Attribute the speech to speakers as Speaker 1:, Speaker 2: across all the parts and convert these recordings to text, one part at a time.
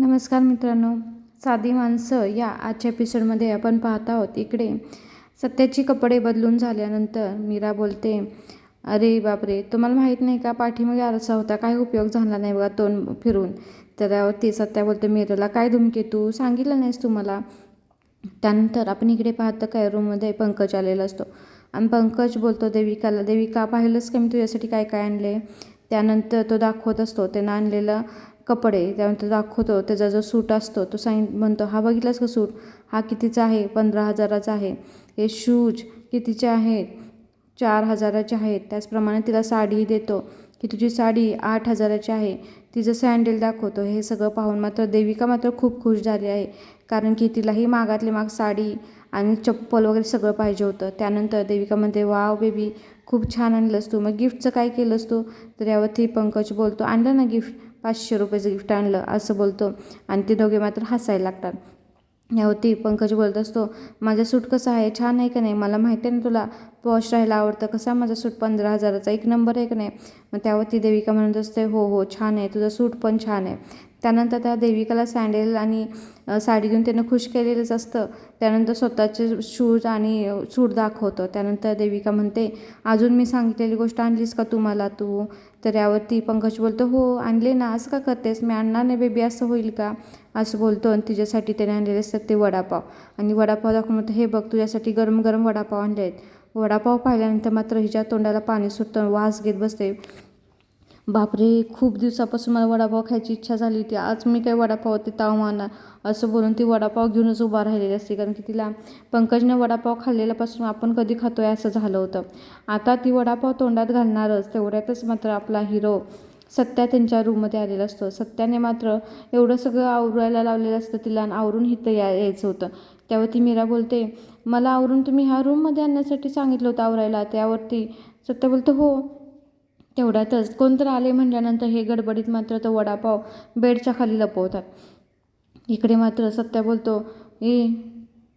Speaker 1: नमस्कार मित्रांनो साधी माणसं या आजच्या एपिसोडमध्ये आपण पाहत आहोत इकडे. सत्याची कपडे बदलून झाल्यानंतर मीरा बोलते अरे बापरे तुम्हाला माहीत नाही का पाठीमागे आरसा होता? काय उपयोग झाला नाही बघा तोंड फिरून. तर सत्या बोलते मीराला काय धुमके तू? सांगितलं नाहीस तू मला त्यानंतर आपण इकडे पाहतं काय रूममध्ये पंकज आलेला असतो. आणि पंकज बोलतो देविकाला देविका पाहिलंच का मी तुझ्यासाठी काय काय आणले? त्यानंतर तो दाखवत असतो त्यानं आणलेलं कपडे त्यानंतर दाखवतो त्याचा जो सूट असतो तो सांग म्हणतो हा बघितलास का सूट? हा कितीचा आहे? पंधरा हजाराचा आहे. हे शूज कितीचे आहेत? चार हजाराचे आहेत. त्याचप्रमाणे तिला साडीही देतो की तुझी साडी आठ हजाराची आहे. तिचं सँडल दाखवतो. हे सगळं पाहून मात्र देविका मात्र खूप खुश झाली आहे. कारण की तिलाही मागातली माग साडी आणि चप्पल वगैरे सगळं पाहिजे होतं. त्यानंतर देविका म्हणते वाव बेबी खूप छान आणलंस तू. मग गिफ्टचं काय केलंस तू? तर यावरती पंकज बोलतो आणलं ना गिफ्ट? पाचशे रुपयाचं गिफ्ट आणलं असं बोलतो. आणि ते दोघे मात्र हसायला लागतात. यावरती पंकज बोलत असतो माझा सूट कसा आहे? छान आहे का नाही? मला माहिती आहे ना तुला पॉश राहायला आवडतं कसा? माझा सूट पंधरा हजाराचा एक नंबर आहे का नाही? मग त्यावरती देविका म्हणत असते हो हो छान आहे तुझं सूट पण छान आहे. त्यानंतर त्या देविकाला सँडेल आणि साडी घेऊन त्यानं खुश केलेलंच असतं. त्यानंतर स्वतःचे शूज आणि सूट दाखवतं. त्यानंतर देविका म्हणते अजून मी सांगितलेली गोष्ट आणलीस का तू मला? तू तर यावरती पंकज बोलतो हो आणले ना असं का करतेस? मी आणणार नाही बेबी असं होईल का? असं बोलतो आणि तिच्यासाठी त्याने आणलेले असतात ते वडापाव. आणि वडापाव दाखवून म्हणतो हे बघ तुझ्यासाठी गरम गरम वडापाव आणले आहेत. वडापाव पाहिल्यानंतर मात्र हिच्या तोंडाला पाणी सुटतं वास घेत बसते. बापरे खूप दिवसापासून मला वडापाव खायची इच्छा झाली होती. आज मी काय वडापाव ते ताव मारणार? असं बोलून ती वडापाव घेऊनच उभा राहिलेली असते. कारण की तिला पंकजने वडापाव खाल्लेल्यापासून आपण कधी खातो आहे असं झालं होतं. आता ती वडापाव तोंडात घालणारच. तेवढ्यातच मात्र आपला हिरो सत्या त्यांच्या रूममध्ये आलेला असतो. सत्याने मात्र एवढं सगळं आवरायला लावलेलं असतं तिला आणि आवरून इथं या यायचं होतं. त्यावरती मीरा बोलते मला आवरून तुम्ही ह्या रूममध्ये आणण्यासाठी सांगितलं होतं आवरायला. त्यावरती सत्या बोलतो हो तेवढ्यातच कोणतर आले म्हटल्यानंतर हे गडबडीत मात्र तो वडापाव बेडच्या खाली लपवतात. इकडे मात्र सत्या बोलतो ए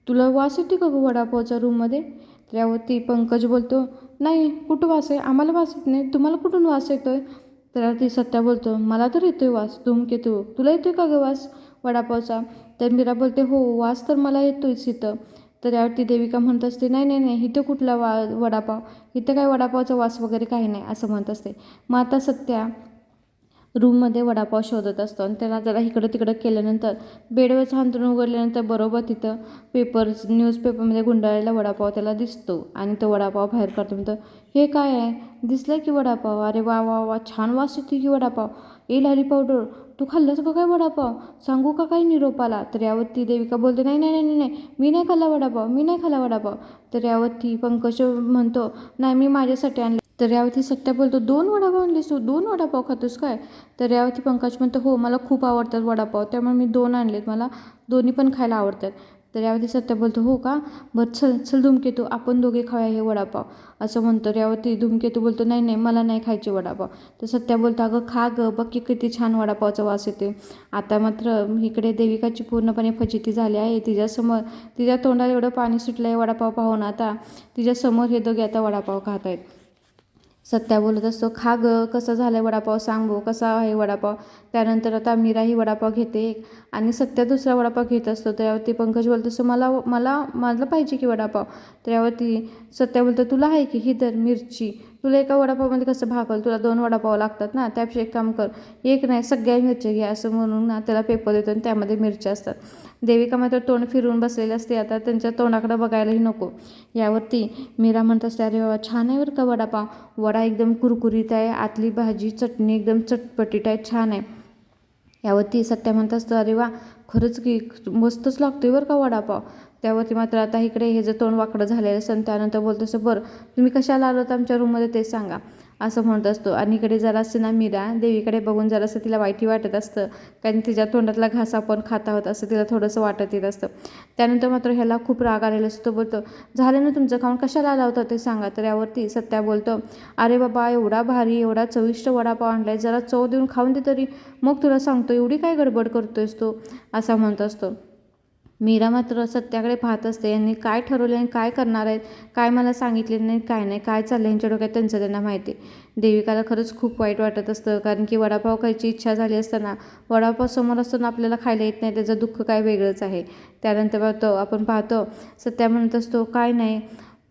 Speaker 1: तुला वास येते का गं वडापावच्या रूममध्ये? त्यावरती पंकज बोलतो नाही कुठं वास आहे? आम्हाला वास येत नाही. तुम्हाला कुठून वास येतो तर ती सत्या बोलतो मला तर येतोय वास. धूमकेतू तुला येतोय का गं वास वडापावचा? तर मीरा बोलते हो वास तर मला येतोयच इथं. तर यावरती देविका म्हणत असते नाही नाही नाही इथं कुठला वा वडापाव? इथं काय वडापावचा वास वगैरे काही नाही असं म्हणत असते. मग आता सत्या रूममध्ये वडापाव शोधत असतो आणि त्याला जरा इकडं तिकडं केल्यानंतर बेडवरचं हांतरून उघडल्यानंतर बरोबर तिथं पेपर न्यूजपेपरमध्ये गुंडाळलेला वडापाव त्याला दिसतो आणि तो वडापाव बाहेर काढतो. म्हणतो हे काय आहे? दिसलं की वडापाव? अरे वा वा वा छान वास येतो की वडापाव? ए लाली पावडर तू खाल्लंस का काय वडापाव? सांगू का काय निरोपाला? तर यावरती देविका बोलते नाही नाही नाही नाही मी नाही खाल्ला वडापाव मी नाही खाल्ला वडापाव. तर यावरती पंकज म्हणतो नाही मी माझ्यासाठी आणले. तर यावरती सत्या बोलतो दोन वडापाव आणलेस तू? दोन वडापाव खातोस काय? तर यावरती पंकज म्हणतो हो मला खूप आवडतात वडापाव त्यामुळे मी दोन आणलेत मला दोन्ही पण खायला आवडतात. तर यावरती सत्या बोलतो हो का? बरं चल चल धुमकेतू आपण दोघे खाऊया हे वडापाव. असं म्हणतो. यावरती धुमकेतू बोलतो नाही नाही मला नाही खायचे वडापाव. तर सत्या बोलतो अगं खा गं बघ की किती छान वडापावचा वास येते आता मात्र इकडे देविकाची पूर्णपणे फजिती झाली आहे. तिच्यासमोर तिच्या तोंडात एवढं पाणी सुटलं आहे वडापाव पाहून आता तिच्यासमोर हे दोघे आता वडापाव खात आहेत. सत्या बोलत असतो खा ग कसं झालं आहे वडापाव? सांग भाऊ कसा आहे वडापाव? त्यानंतर आता मीराही वडापाव घेते. आणि सत्या दुसरा वडापाव घेत असतो त्यावरती पंकज बोलत असतो मला मला मला पाहिजे की वडापाव? त्यावरती सत्या बोलतो तुला आहे की ही दर मिरची? तुला एका वडापावमध्ये कसं भागल तुला दोन वडापाव लागतात ना त्यापेक्षा एक काम कर एक नाही सगळ्या मिरच्या घ्या असं म्हणून ना त्याला पेपर देतो आणि त्यामध्ये मिरच्या असतात. देविका मात्र तोंड फिरून बसलेली असते आता त्यांच्या तोंडाकडे बघायलाही नको. यावरती मीरा म्हणत असते अरे बाबा छान आहे बरं का वडापाव? वडा एकदम कुरकुरीत आहे आतली भाजी चटणी एकदम चटपटीत आहे छान आहे. यावरती सत्या म्हणत असतं अरे वा खरंच की मस्तच लागतोय बरं का वडापाव? त्यावरती मात्र आता इकडे हे जर तोंड वाकडं झालेलं असं त्यानंतर बोलतो असं बरं तुम्ही कशाला आलो आमच्या रूममध्ये ते सांगा असं म्हणत असतो. आणि इकडे जरा असं ना मीरा देवीकडे बघून जरासं तिला वाईटी वाटत असतं. कारण तिच्या तोंडातला घास आपण खाता आहोत असं तिला थोडंसं वाटत येत असतं. त्यानंतर मात्र ह्याला खूप राग आलेला असतो बोलतो झालं ना तुमचं खाऊन कशाला आला होता ते सांगा? तर यावरती सत्या बोलतो अरे बाबा एवढा भारी एवढा चविष्ट वडापाव आणलाय जरा चव देऊन खाऊन दे तरी. मग तुला सांगतो एवढी काय गडबड करतोयस तो? असा म्हणत असतो. मीरा मात्र सत्याकडे पाहत असते. यांनी काय ठरवले आणि काय करणार आहेत? काय मला सांगितले नाही? काय नाही? काय चाललं यांच्या डोक्यात त्यांचं त्यांना माहिती देविकाला खरंच खूप वाईट वाटत असतं. कारण की वडापाव खायची इच्छा झाली असताना वडापाव समोर असताना आपल्याला खायला येत नाही. त्याचं दुःख काय वेगळंच आहे. त्यानंतर तो आपण पाहतो सत्या म्हणत असतो काय नाही?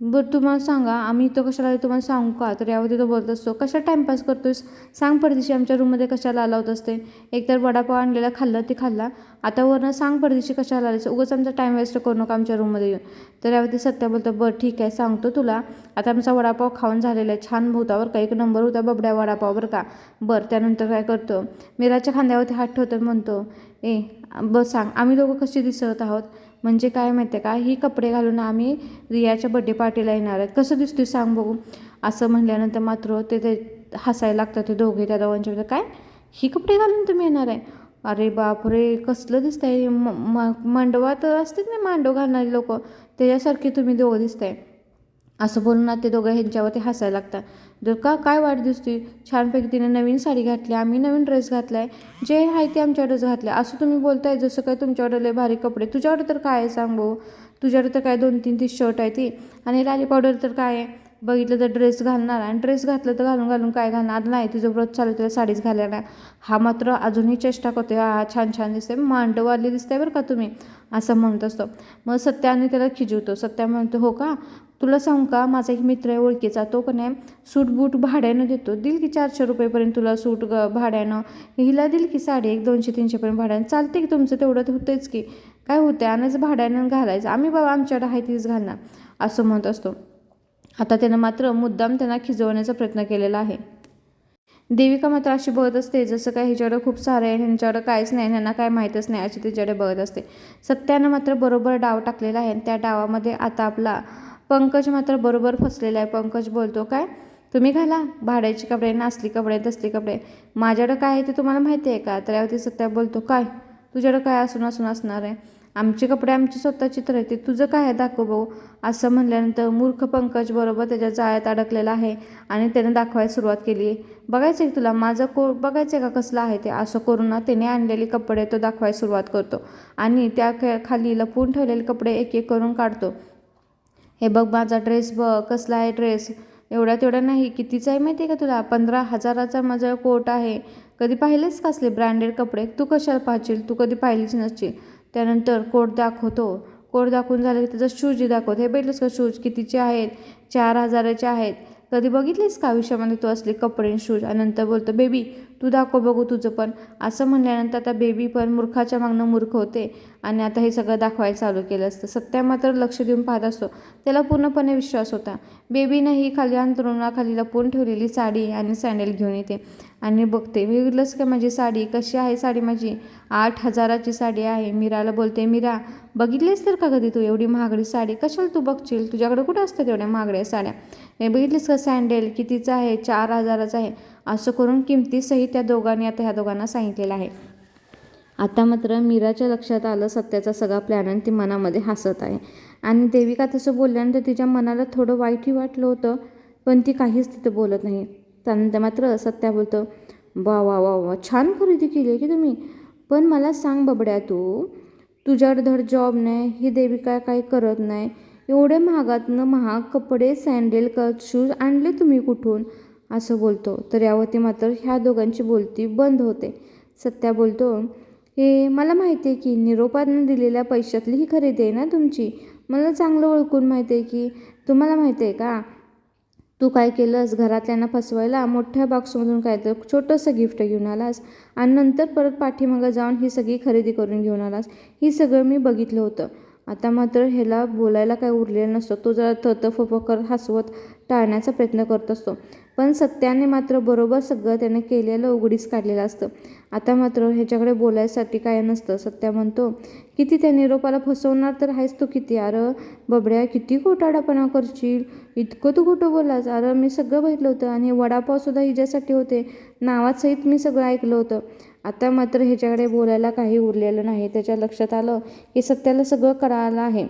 Speaker 1: बरं तुम्हाला सांगा आम्ही इथं कशाला आलो तुम्हाला सांगू का? तर यावरती तो बोलत असतो कशा टाईमपास करतोस सांग परदेशी आमच्या रूममध्ये कशाला आला होत असते एकतर वडापाव आणलेला खाल्ला ते खाल्ला. आता वरनं सांग परदेशी कशाला आलायचं उगाच आमचा टाईम वेस्ट करू नका आमच्या रूममध्ये येऊन. तर यावरती सत्या बोलतो बरं ठीक आहे सांगतो तुला. आता आमचा वडापाव खाऊन झालेला आहे छान भूतावर का. एक नंबर होता बबड्या वडापाव का. बरं त्यानंतर काय करतो? मीराच्या खांद्यावरती हात ठेवतो म्हणतो. ए बस सांग आम्ही दोघं कशी दिसत आहोत? म्हणजे काय माहिती आहे का? ही कपडे घालून आम्ही रियाच्या बड्डे पार्टीला येणार आहेत. कसं दिसतोय सांग बघू. असं म्हणल्यानंतर मात्र ते ते हसायला लागतात ते दोघे त्या दोघांच्या मध्ये काय? ही कपडे घालून तुम्ही येणार आहे? अरे बापरे कसलं दिसतंय? म म मांडवात असतात ना मांडव घालणारी लोक. त्याच्यासारखे तुम्ही दोघं दिसताय. असं बोलून ना ते दोघं ह्यांच्यावरती हसायला लागतात. जर का काय वाट दिसते छानपैकी तिने नवीन साडी घातली आम्ही नवीन ड्रेस घातला आहे जे आहे ते आमच्याकडेच घातलं आहे असं तुम्ही बोलताय जसं काय तुमच्याकडे लय भारी कपडे तुझ्याकडे तर काय आहे सांग भाऊ तुझ्याकडे तर काय दोन तीन तीस शर्ट आहे ती. आणि लाली पावडर तर काय आहे? बघितलं तर ड्रेस घालणार आणि ड्रेस घातलं तर घालून घालून काय घालणार? नाही तुझं व्रत चालू तुला साडीच घालायला हा मात्र अजूनही चेष्टा करते हा छान छान दिसते मांडवाली दिसते बरं का तुम्ही? असं म्हणत असतो. मग सत्याने त्याला खिजवतो. सत्या म्हणतो हो का? तुला सांगू का माझा एक मित्र आहे ओळखीचा तो पण आहे सूट बूट भाड्यानं देतो. दिल की चारशे रुपयेपर्यंत तुला सूट ग भाड्यानं. हिला दिल की साडी एक दोनशे तीनशेपर्यंत भाड्यानं. चालते की तुमचं तेवढं तर होतंच की. काय होतं आणायचं भाड्यानं घालायचं. आम्ही बाबा आमच्याकडे आहे तीच घालणार असं म्हणत असतो. आता त्यानं मात्र मुद्दाम त्यांना खिजवण्याचा प्रयत्न केलेला आहे. देविका मात्र अशी बघत असते जसं काय हिच्याकडं खूप सारं आहे ह्यांच्याकडं काहीच नाही ह्यांना काय माहीतच नाही अशी तिच्याकडे बघत असते. सत्यानं मात्र बरोबर डाव टाकलेला आहे आणि त्या डावामध्ये आता आपला पंकज मात्र बरोबर फसलेला आहे. पंकज बोलतो काय? तुम्ही घाला. भाड्याचे कपडे नासली कपडे तसली कपडे. माझ्याकडं काय आहे ते तुम्हाला माहिती आहे का? तर यावरती सत्या बोलतो काय? तुझ्याकडं काय असून असून असणार आहे? आमचे कपडे आमची स्वतःची तर आहे ते तुझं काय आहे दाखव भाऊ असं म्हणल्यानंतर मूर्ख पंकज बरोबर त्याच्या जाळ्यात अडकलेला आहे आणि त्याने दाखवायला सुरुवात केली बघायचं आहे तुला? माझं को बघायचं आहे का कसलं आहे ते? असं करून ना त्याने आणलेले कपडे तो दाखवायला सुरुवात करतो आणि त्या खाली लपवून ठेवलेले कपडे एक एक करून काढतो. हे बघ माझा ड्रेस बघ कसला आहे ड्रेस एवढा तेवढा नाही कितीचा आहे माहिती आहे का तुला? पंधरा हजाराचा माझा कोट आहे. कधी पाहिलेस का असले ब्रँडेड कपडे? तू कशाला पाहशील? तू कधी पाहिलीच नसशील. त्यानंतर कोट दाखवतो. कोट दाखवून झालं की त्याचं शूजही दाखवतो. हे बघितलंस का शूज कितीचे आहेत? चार हजाराचे आहेत. कधी बघितलीस का आयुष्यामध्ये तू असले कपडे शूज आणि नंतर बोलतो बेबी तू दाखव बघू तुझं पण. असं म्हणल्यानंतर आता बेबी पण मूर्खाच्या मागणं मूर्ख होते. आणि आता हे सगळं दाखवायला चालू केलं असतं. सत्या मात्र लक्ष देऊन पाहत असतो. त्याला पूर्णपणे विश्वास होता. बेबीनं ही खाली अंतरुणाखाली लपवून ठेवलेली साडी आणि सँडल घेऊन येते. आणि बघते. वेगळंच का माझी साडी? कशी आहे साडी माझी? आठ हजाराची साडी आहे. मीराला बोलते मीरा बघितलीस तर का कधी तू एवढी महागडी साडी? कशाला तू बघशील? तुझ्याकडे कुठं असतात एवढ्या महागड्या साड्या? हे बघितलीस का सँडेल कितीचं आहे? चार हजाराचं आहे. असं करून किमतीसही त्या दोघांनी आता ह्या दोघांना सांगितलेलं आहे. आता मात्र मीराच्या लक्षात आलं सत्याचा सगळा प्लॅन आणि ती मनामध्ये हसत आहे. आणि देविका तसं बोलल्यानंतर तिच्या मनाला थोडं वाईटही वाटलं होतं पण ती काहीच तिथं बोलत नाही. त्यानंतर मात्र सत्या बोलतं वा वा वा वा छान खरेदी केली आहे की तुम्ही. पण मला सांग बबड्या तू तुझ्याकडे धड जॉब नाही ही देविका काय करत नाही. एवढे महागातनं महाग कपडे सँडेल क शूज आणले तुम्ही कुठून? असं बोलतो. तर यावरती मात्र ह्या दोघांची बोलती बंद होते. सत्या बोलतो हे मला माहिती आहे की निरोपानं दिलेल्या पैशातली ही खरेदी आहे ना तुमची? मला चांगलं ओळखून माहिती आहे की तुम्हाला माहिती आहे का? तू काय केलंस? घरातल्यांना फसवायला? मोठ्या बॉक्समधून काय तर छोटंसं गिफ्ट घेऊन आलास? आणि नंतर परत पाठीमागं जाऊन ही सगळी खरेदी करून घेऊन आलास? ही सगळं मी बघितलं होतं. आता मात्र ह्याला बोलायला काय उरलेलं नसतं. तो जरा थतफप करत हसवत टाळण्याचा प्रयत्न करत असतो. पण सत्याने मात्र बरोबर सगळं त्याने केलेलं उघडीस काढलेलं असतं. आता मात्र ह्याच्याकडे बोलायसाठी काय नसतं. सत्या म्हणतो किती त्या निरोपाला फसवणार तर आहेस तू किती? अरे बबड्या किती घोटाळापणा करशील? इतकं तू खोटं बोलास अरे मी सगळं बघितलं होतं आणि वडापावसुद्धा हिच्यासाठी होते. नावासहित मी सगळं ऐकलं होतं. आता मात्र ह्याच्याकडे बोलायला काही उरलेलं नाही. त्याच्या लक्षात आलं की सत्याला सगळं कळालं आहे.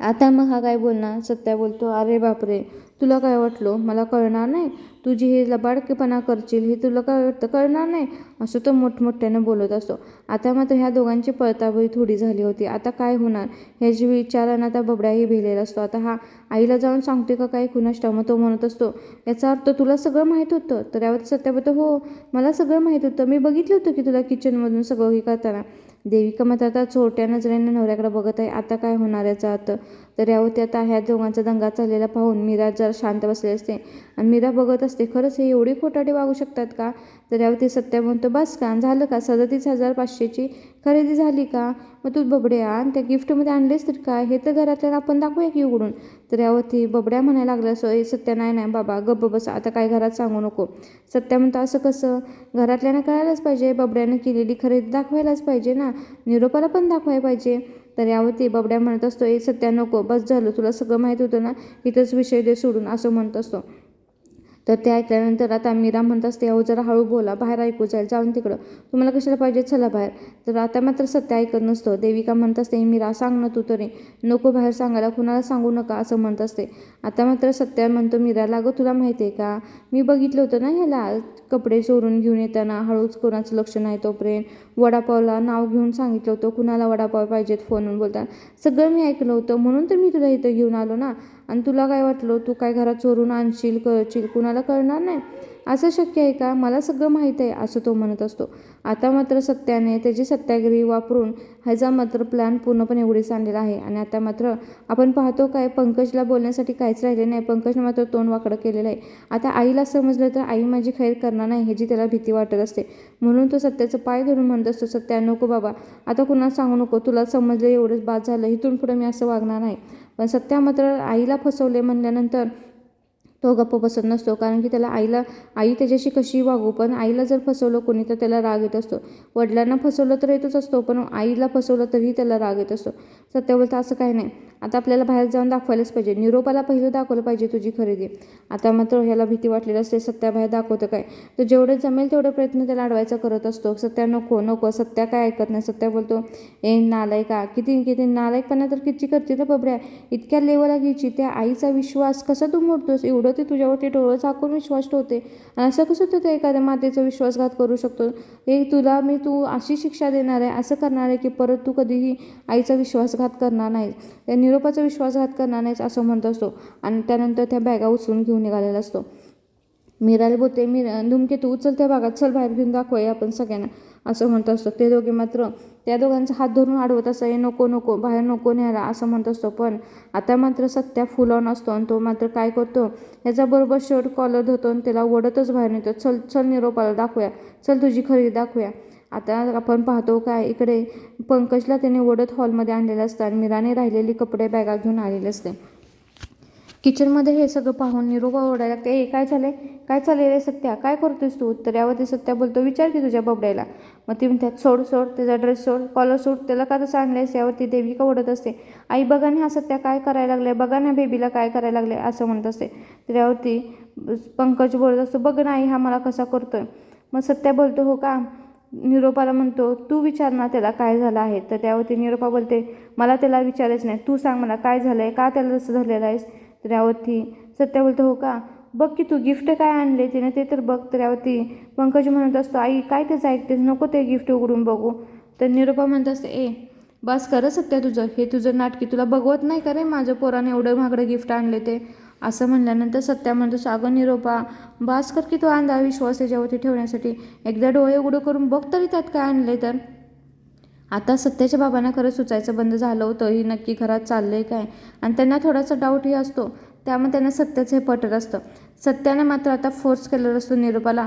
Speaker 1: आता मग हा काय बोलणार? सत्या बोलतो अरे बापरे तुला काय वाटलं? मला कळणार नाही. तुझी हे लबाडकेपणा करशील हे तुला काय वाटतं? कळणार नाही. असं तो मोठमोठ्यानं बोलत असतो. आता मात्र ह्या दोघांची पळताबळी थोडी झाली होती. आता काय होणार? ह्याची विचारानं आता बबड्याही भिलेला असतो. आता हा आईला जाऊन सांगते का काय? खुनाष्टा मग तो म्हणत असतो याचा अर्थ तुला सगळं माहीत होतं. तर यावर सत्या बोलतो हो मला सगळं माहीत होतं. मी बघितलं होतं की तुला किचनमधून सगळं हे करताना. देविका मात्र आता चोरट्या नजरेने नवऱ्याकडे बघत आहे. आता काय होणार याचा? अर्थ तर यावरती आता ह्या दोघांचा दंगा चाललेला पाहून मीरा जर शांत बसले असते. आणि मीरा बघत असते खरंच हे एवढी खोटाटी वागू शकतात का? तर यावरती सत्या म्हणतो बस का? झालं का? सदतीस हजार पाचशेची खरेदी झाली का? मग तू बबड्या आणि त्या गिफ्टमध्ये आणलेस तर काय? हे तर घरातल्याला आपण दाखवूया की उघडून. तर यावरती बबड्या म्हणायला लागला असं ए सत्या नाही नाही बाबा गप्प बस आता काय घरात सांगू नको. सत्या म्हणतो असं कसं? घरातल्यानं कळायलाच पाहिजे बबड्यानं केलेली खरेदी दाखवायलाच पाहिजे ना? निरोपाला पण दाखवायला पाहिजे. तर यावरती बबड्या म्हणत असतो ए सत्या नको बस झालं तुला सगळं माहीत होतं ना? इथंच विषय दे सोडून असं म्हणत असतो. तर ते ऐकल्यानंतर आता मीरा म्हणत असते अहो जरा हळू बोला बाहेर ऐकू जाईल जाऊन तिकडं. तुम्हाला कशाला पाहिजे? चला बाहेर. तर आता मात्र सत्य ऐकत नसतं. देविका म्हणत असते मीरा सांग ना तू तरी. नको बाहेर सांगायला कुणाला सांगू नका असं म्हणत असते. आता मात्र सत्या म्हणतो मीराला अगं तुला माहिती आहे का? मी बघितलं होतं ना ह्याला कपडे चोरून घेऊन येताना हळूच कोणाचं लक्ष नाही तोपर्यंत. वडापावला नाव घेऊन सांगितलं होतं कुणाला वडापाव पाहिजेत फोनवरून बोलताना. सगळं मी ऐकलं होतं म्हणून तर मी तुला इथं घेऊन आलो ना. आणि तुला काय वाटलं? तू काय घरात चोरून आणशील करशील कुणाला कळणार नाही? असं शक्य आहे का? मला सगळं माहीत आहे असं तो म्हणत असतो. आता मात्र सत्याने त्याची सत्याग्रही वापरून ह्याचा मात्र प्लॅन पूर्णपणे उडीस आणलेला आहे. आणि आता मात्र आपण पाहतो काय पंकजला बोलण्यासाठी काहीच राहिले नाही. पंकजनं मात्र तोंड वाकडं केलेलं आहे. आता आईला समजलं तर आई माझी खैर करणार नाही ह्याची त्याला भीती वाटत असते. म्हणून तो सत्याचं पाय धरून म्हणत असतो सत्या नको बाबा. आता कुणाला सांगू नको. तुला समजलं एवढंच बाद झालं. इथून पुढे मी असं वागणार नाही. पण सत्या मात्र आईला फसवले म्हणल्यानंतर तो गप्प बसत नसतो. कारण की त्याला आईला आई त्याच्याशी कशी वागू? पण आईला जर फसवलं कोणी तर त्याला राग येत असतो. वडिलांना फसवलं तर येतच असतो पण आईला फसवलं तरीही त्याला राग येत असतो. सत्य बोलतं असं काही नाही. आता आपल्याला बाहेर जाऊन दाखवायलाच पाहिजे. निरोपाला पहिलं दाखवलं पाहिजे तुझी खरेदी. आता मात्र ह्याला भीती वाटलेली असते सत्या बाहेर दाखवतं काय? तर जेवढं जमेल तेवढे प्रयत्न त्याला अडवायचा करत असतो. सत्या नको नको. सत्या काय ऐकत नाही? सत्या बोलतो ए नालाय का किती किती नालायकपणा तर किती करते ना बबऱ्या? इतक्या लेवला घ्यायची त्या आईचा विश्वास कसा तू मोडतोस? एवढं ते तुझ्यावरती डोळं झाकून विश्वास ठेवते. आणि असं कसं तू त्या एखाद्या मातेचा विश्वासघात करू शकतो? हे तुला मी तू अशी शिक्षा देणार आहे असं करणार आहे की परत तू कधीही आईचा विश्वासघात करणार नाही त्या निरोपाचा विश्वासघात करणार नाहीच असं म्हणत असतो. आणि त्यानंतर त्या बॅगा उचलून घेऊन निघालेला असतो. मीराला बोलते मी धूमकेतू उचल त्या भागात चल बाहेर घेऊन दाखवूया आपण सगळ्यांना असं म्हणत असतो. ते दोघे मात्र त्या दोघांचा हात धरून अडवत असं हे नको नको बाहेर नको न्यायला असं म्हणत असतो. पण आता मात्र सत्या फुल ऑन असतो आणि तो मात्र काय करतो ह्याचा बरोबर शर्ट कॉलर धरतो आणि त्याला ओढतच बाहेर नेतो. चल चल निरोपाला दाखवूया चल तुझी खरेदी दाखवूया. आता आपण पाहतो काय इकडे पंकजला त्याने ओढत हॉलमध्ये आणलेलं असतं आणि मीराने राहिलेली कपडे बॅगा घेऊन आलेले असते. किचनमध्ये हे सगळं पाहून निरोपा ओढायला लागते ए काय झालंय काय चालेल रे सत्या? काय करतोस तू? तर यावरती सत्या बोलतो विचार की तुझ्या बबड्याला. मग ती म्हणतात सोड सोड त्याचा ड्रेस सोड कॉलर सोड त्याला का तसं आणलंयस? यावरती देविका ओढत असते आई बघा ना हा सत्या काय करायला लागलाय बघा ना बेबीला काय करायला लागले असं म्हणत असते. तर यावरती पंकज बोलत असतो बघ ना आई हा मला कसा करतोय. मग सत्या बोलतो हो का? निरोपाला म्हणतो तू विचार ना त्याला काय झालं आहे. तर त्यावरती निरोपा बोलते मला त्याला विचारायचं नाही. तू सांग मला काय झालं आहे का त्याला तसं झालेलं आहेस? तर यावरती सत्या बोलतो हो का? बघ की तू गिफ्ट काय आणले तिने ते तर बघ. तर यावरती पंकज म्हणत असतो आई काय त्याचं ऐकतेस? नको ते गिफ्ट उघडून बघू. तर निरोपा म्हणत असते ए बस खरं सत्या तुझं. हे तुझं नाटकी तुला बघवत नाही का रे? माझं पोराने एवढं महागडं गिफ्ट आणले ते. असं म्हणल्यानंतर सत्या म्हणतो सागं निरोपा बास कर की तो अंधा विश्वास त्याच्यावरती ठेवण्यासाठी एकदा डोळे उघडं करून बघ तरी त्यात काय आणले तर. आता सत्याच्या बाबांना खरं सुचायचं बंद झालं होतं. ही नक्की घरात चाललं आहे काय? आणि त्यांना थोडासा डाऊटही असतो. त्यामुळे त्यांना सत्याचं हे पटत असतं. सत्याने मात्र आता फोर्स केलेला असतो निरोपाला.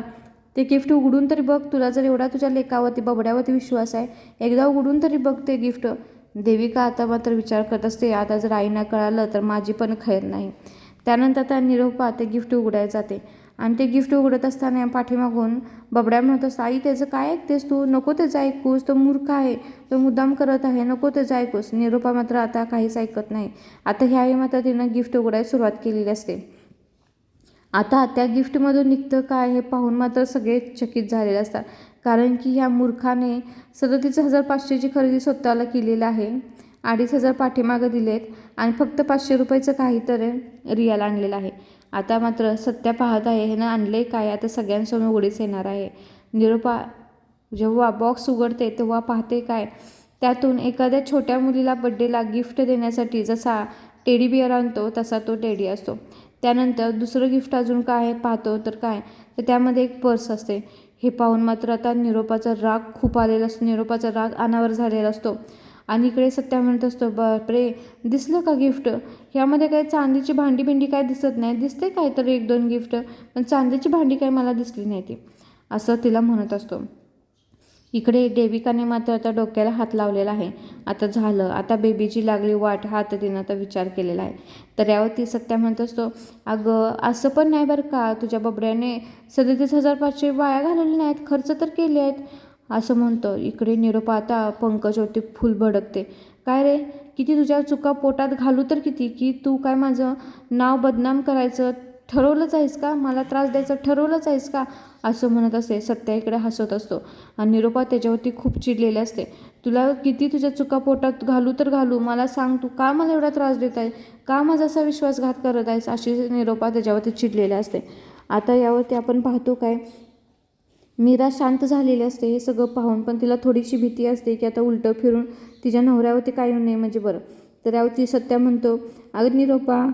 Speaker 1: ते गिफ्ट उघडून तरी बघ. तुला जर एवढा तुझ्या लेखावरती बबड्यावरती विश्वास आहे एकदा उघडून तरी बघ ते गिफ्ट देविका आता मात्र विचार करत असते. आता जर आईना कळालं तर माझी पण खैर नाही. त्यानंतर त्या निरोपा ते गिफ्ट उघडायला जाते. आणि ते गिफ्ट उघडत असताना पाठीमागून बबड्या म्हणत असतं आई त्याचं काय ऐकतेस तू? नको त्याचं ऐकूस तो मूर्ख आहे. तो मुद्दाम करत आहे. नको त्याचं ऐकूस. निरोपा मात्र आता काहीच ऐकत नाही. आता ह्यावेळी मात्र तिनं गिफ्ट उघडायला सुरुवात केलेली असते. आता त्या गिफ्टमधून निघतं काय हे पाहून मात्र सगळे चकित झालेले असतात. कारण की ह्या मूर्खाने सदतीस हजार पाचशेची खरेदी स्वतःला केलेली आहे. अडीच हजार पाठीमागं दिलेत आणि फक्त पाचशे रुपयाचं काहीतरी रियाल आणलेलं आहे. आता मात्र सत्या पाहत आहे ह्यानं आणले काय? आता सगळ्यांसमोर उडीच येणार आहे. निरोपा जेव्हा बॉक्स उघडते तेव्हा पाहते काय? त्यातून एखाद्या छोट्या मुलीला बड्डेला गिफ्ट देण्यासाठी जसा टेडी बिअर आणतो तसा तो टेडी असतो. त्यानंतर दुसरं गिफ्ट अजून काय आहे पाहतो तर काय? तर त्यामध्ये एक पर्स असते. हे पाहून मात्र आता निरोपाचा राग खूप आलेला असतो निरोपाचा राग अनावर झालेला असतो. आणि इकडे सत्या म्हणत असतो बापरे दिसलं का गिफ्ट? ह्यामध्ये काय चांदीची भांडी बिंडी काय दिसत नाही? दिसते काय तर एक दोन गिफ्ट पण चांदीची भांडी काय मला दिसली नाही ती. असं तिला म्हणत असतो. इकडे देविकाने मात्र आता डोक्याला हात लावलेला आहे. आता झालं. आता बेबीची लागली वाट हा तर तिनं आता विचार केलेला आहे. तर यावर ती सत्या म्हणत असतो अगं असं पण नाही बरं का? तुझ्या बबड्याने सदतीस हजार पाचशे वाया घालवले नाहीत. खर्च तर केले आहेत. असं म्हणतो. इकडे निरोपा आता पंकजवरती फुल भडकते. काय रे? किती तुझ्या चुका पोटात घालू तर किती? की तू काय माझं नाव बदनाम करायचं ठरवलंच आहेस का? मला त्रास द्यायचं ठरवलंच आहेस का? असं म्हणत असते. सत्या इकडे हसत असतो. आणि निरोपा त्याच्यावरती खूप चिडलेले असते. तुला किती तुझ्या चुका पोटात घालू तर घालू. मला सांग तू का मला एवढा त्रास देत आहे? का माझा असा विश्वासघात करत आहेस? अशी निरोपा त्याच्यावरती चिडलेली असते. आता यावरती आपण पाहतो काय? मीरा शांत झालेली असते हे सगळं पाहून पण तिला थोडीशी भीती असते की आता उलटं फिरून तिच्या नवऱ्यावरती काय येऊ नये म्हणजे बरं. तर यावरती सत्या म्हणतो अगं निरोपा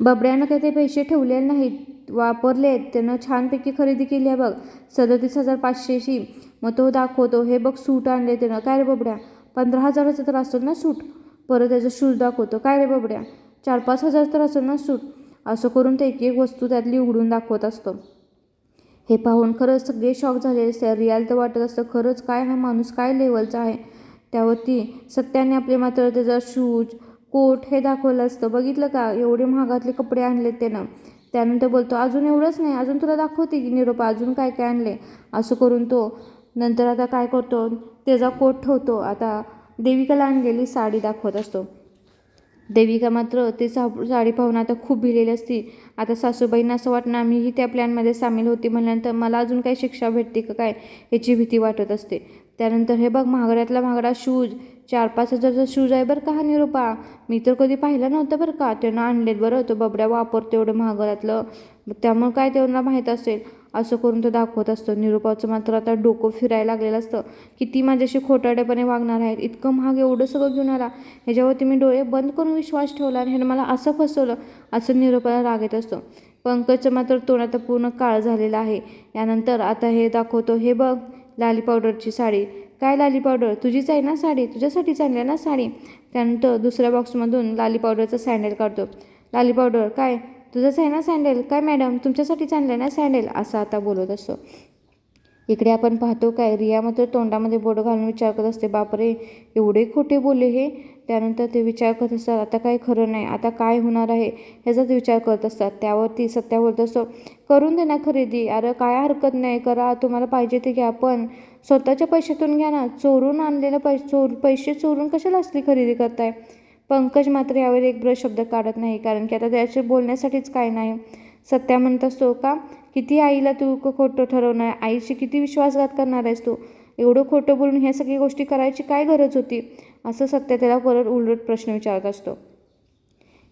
Speaker 1: बबड्यानं काही ते पैसे ठेवलेले नाहीत वापरले आहेत त्यानं छानपैकी खरेदी केली आहे बघ सदतीस हजार पाचशेशी मग तो दाखवतो हे बघ सूट आणले त्यानं. काय रे बबड्या पंधरा हजाराचं तर असेल ना सूट? परत त्याचं शूज दाखवतो काय रे बबड्या चार पाच हजार तर असेल ना सूट? असं करून ते एक एक वस्तू त्यातली उघडून दाखवत असतो. हे पाहून खरंच सगळे शॉक झालेले असते. रियाल तर वाटत असतं खरंच काय हा माणूस काय लेवलचा आहे? त्यावरती सत्याने आपले मात्र त्याचा शूज कोट हे दाखवलं असतं. बघितलं का? एवढे महागातले कपडे आणलेत त्यानं. त्यानंतर बोलतो अजून एवढंच नाही अजून तुला दाखवते की निरोपा अजून काय काय आणले? असं करून तो नंतर आता काय करतो? त्याचा कोट ठेवतो. आता देविकाला आणलेली साडी दाखवत असतो. देविका मात्र ते सा साडी पाहून आता खूप भिलेली असती. आता सासूबाईंना असं वाटणं आम्हीही त्या प्लॅनमध्ये सामील होती म्हणल्यानंतर मला अजून काही शिक्षा भेटते का काय याची भीती वाटत असते. त्यानंतर हे बघ महागड्यातला महागडा शूज चार पाच हजारचा शूज आहे बरं का हा निरोपा? मी तर कधी पाहिलं नव्हतं बरं का. त्यांना आणलेत बरं तो बबड्या वापरतो एवढं महागड्यातलं. त्यामुळे काय त्यांना माहीत असेल. असं करून तो दाखवत असतो. निरुपाचं मात्र आता डोकं फिरायला लागलेलं असतं की ती माझ्याशी खोटाडेपणे वागणार आहेत. इतकं महाग एवढं सगळं घेऊन आला. ह्याच्यावरती मी डोळे बंद करून विश्वास ठेवला आणि ह्यानं मला असं फसवलं असं निरोपाला राग येत असतो. पंकजचं मात्र तोंड आता पूर्ण काळ झालेला आहे. यानंतर आता हे दाखवतो. हे बघ लाली पावडरची साडी. काय लाली पावडर? तुझीच आहे ना साडी? तुझ्यासाठी चांगली आहे ना साडी? त्यानंतर दुसऱ्या बॉक्समधून लाली पावडरचं सँडल काढतो. लाली पावडर काय? तुझंच आहे ना सँडेल काय मॅडम तुमच्यासाठीच आणलं ना सँडेल असं आता बोलत असतो. इकडे आपण पाहतो काय रिया मात्र तोंडामध्ये बोट घालून विचार करत असते बापरे एवढे खोटे बोलले हे? त्यानंतर ते विचार करत असतात आता काय खरं नाही आता काय होणार आहे? ह्याचाच विचार करत असतात. त्यावरती सत्या बोलत असतो करून दे ना खरेदी अरे काय हरकत नाही करा तुम्हाला पाहिजे ते घ्या पण स्वतःच्या पैशातून घ्या ना. चोरून आणलेलं पै चोर पैसे चोरून कशाला असली खरेदी करताय? पंकज मात्र यावर एक ब्रश शब्द काढत नाही कारण की आता त्याचे बोलण्यासाठीच काय नाही. सत्या म्हणत असतो का किती आईला तू खोटं ठरवणार? आईशी किती विश्वासघात करणार आहेस तू? एवढं खोटं बोलून ह्या सगळी गोष्टी करायची काय गरज होती? असं सत्य त्याला परत उलट प्रश्न विचारत असतो.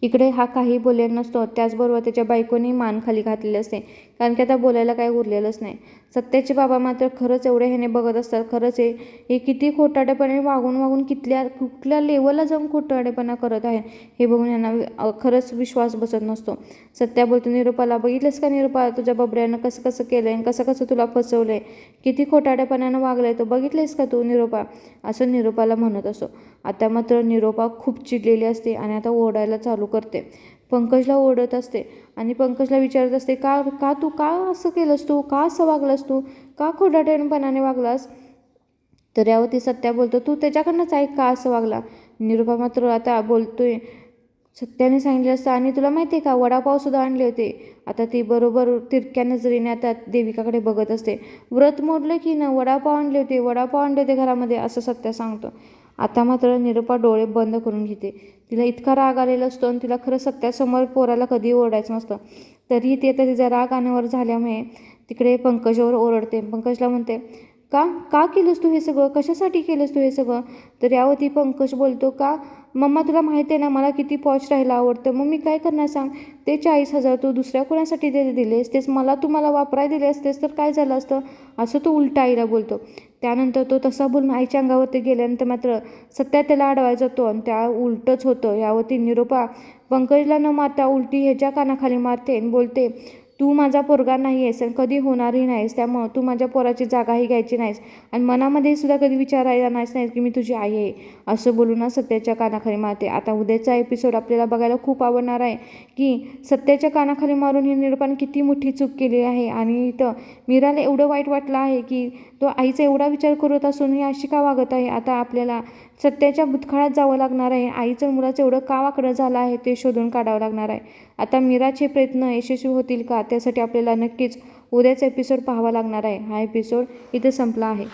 Speaker 1: इकडे हा काही बोललेला नसतो त्याचबरोबर त्याच्या बायकोनी मान खाली घातलेली असते कारण की आता बोलायला काही उरलेलंच नाही. सत्याचे बाबा मात्र खरंच एवढे ह्याने बघत असतात. खरंच हे हे किती खोटाडेपणे वागून वागून कितल्या कुठल्या लेवलला जाऊन खोटाडेपणा करत आहे हे बघून यांना खरंच विश्वास बसत नसतो. सत्या बोलतो निरूपाला बघितलंस का निरूपा? तुझ्या बबऱ्यानं कसं कसं केलं आहे कसं कसं तुला फसवलं आहे किती खोटाडेपणानं वागलं आहे तो? बघितलंयस का तू निरोपा? असं निरोपाला म्हणत असो आता मात्र निरोपा खूप चिडलेली असते आणि आता ओरडायला चालू करते. पंकजला ओरडत असते आणि पंकजला विचारत असते का का तू का असं केलंस तू? का असं वागलास तू? का खोडाटेणपणाने वागलास? तर यावरती सत्या बोलतो तू त्याच्याकडनंच ऐक का असं वागला? निरुपा मात्र आता बोलतोय सत्याने सांगितलं असतं आणि तुला माहिती आहे का वडापावसुद्धा आणले होते. आता ती बरोबर तिरक्या नजरेने आता देविकाकडे बघत असते व्रत मोडलं की ना? वडापाव आणले होते वडापाव आणले होते घरामध्ये? असं सत्या सांगतो. आता मात्र निरुपा डोळे बंद करून घेते. तिला इतका राग आलेला असतो आणि तिला खरं सत्यासमोर पोराला कधी ओरडायचं नसतं. तरीही ते तर तिचा राग आणवर झाल्यामुळे तिकडे पंकजावर ओरडते. पंकजला म्हणते का? का केलंस तू हे सगळं? कशासाठी केलंस तू हे सगळं? तर यावरती पंकज बोलतो का? मम्मा तुला माहिती आहे ना मला किती पॉश राहायला आवडतं. मग मी काय करणार सांग? ते चाळीस हजार तू दुसऱ्या कोणासाठी दे दिलेस तेच मला तू मला वापराय दिले असतेस तर काय झालं असतं? असं तो उलटा आईला बोलतो. त्यानंतर तो तसा बोलून आईच्या अंगावरती गेल्यानंतर मात्र सत्या त्याला अडवायचा तो आणि त्या उलटच होतं. यावरती निरोपा पंकजला न मारता उलटी ह्याच्या कानाखाली मारते आणि बोलते तू माझा पोरगा नाही आहेस आणि कधी होणारही नाहीस त्यामुळं तू माझ्या पोराची जागाही घ्यायची नाहीस आणि मनामध्ये सुद्धा कधी विचारायला नाहीस नाही की मी तुझी आई आहे. असं बोलून ना सत्याच्या कानाखाली मारते. आता उद्याचा एपिसोड आपल्याला बघायला खूप आवडणार आहे की सत्याच्या कानाखाली मारून ही निरूपाने किती मोठी चूक केली आहे. आणि इथं मीराला एवढं वाईट वाटलं आहे की तो आईचा एवढा विचार करत असून ही अशी का वागत आहे? आता आपल्याला सत्याच्या भूतकाळात जावं लागणार आहे. आईचं मुलाचं एवढं का वाकडं झालं आहे ते शोधून काढावं लागणार आहे. आता मीराचे प्रयत्न यशस्वी होतील का? त्यासाठी आपल्याला नक्कीच उद्याचा एपिसोड पाहावा लागणार आहे. हा एपिसोड इथे संपला आहे.